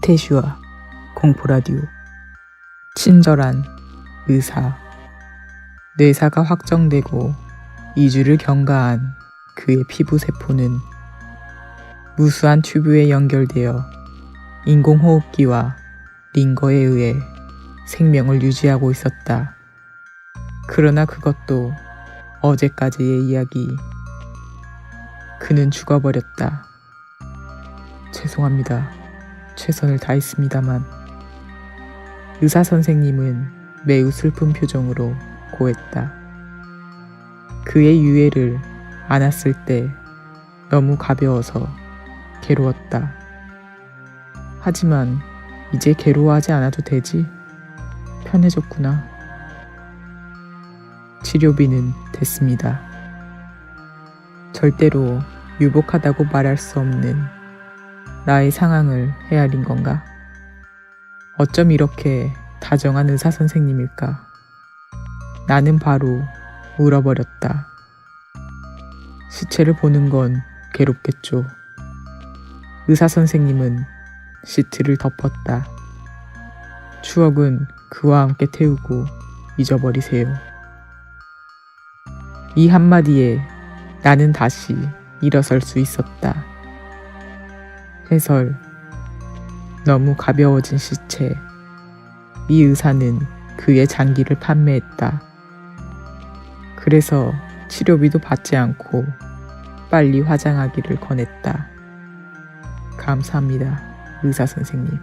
태슈와 공포라디오 친절한 의사 뇌사가 확정되고 2주를 경과한 그의 피부세포는 무수한 튜브에 연결되어 인공호흡기와 링거에 의해 생명을 유지하고 있었다. 그러나 그것도 어제까지의 이야기. 그는 죽어버렸다. 죄송합니다. 최선을 다했습니다만. 의사 선생님은 매우 슬픈 표정으로 고했다. 그의 유해를 안았을 때 너무 가벼워서 괴로웠다. 하지만 이제 괴로워하지 않아도 되지? 편해졌구나. 치료비는 됐습니다. 절대로 유복하다고 말할 수 없는 나의 상황을 헤아린 건가? 어쩜 이렇게 다정한 의사 선생님일까? 나는 바로 울어버렸다. 시체를 보는 건 괴롭겠죠. 의사 선생님은 시트를 덮었다. 추억은 그와 함께 태우고 잊어버리세요. 이 한마디에 나는 다시 일어설 수 있었다. 해설. 너무 가벼워진 시체. 이 의사는 그의 장기를 판매했다. 그래서 치료비도 받지 않고 빨리 화장하기를 권했다. 감사합니다, 의사 선생님.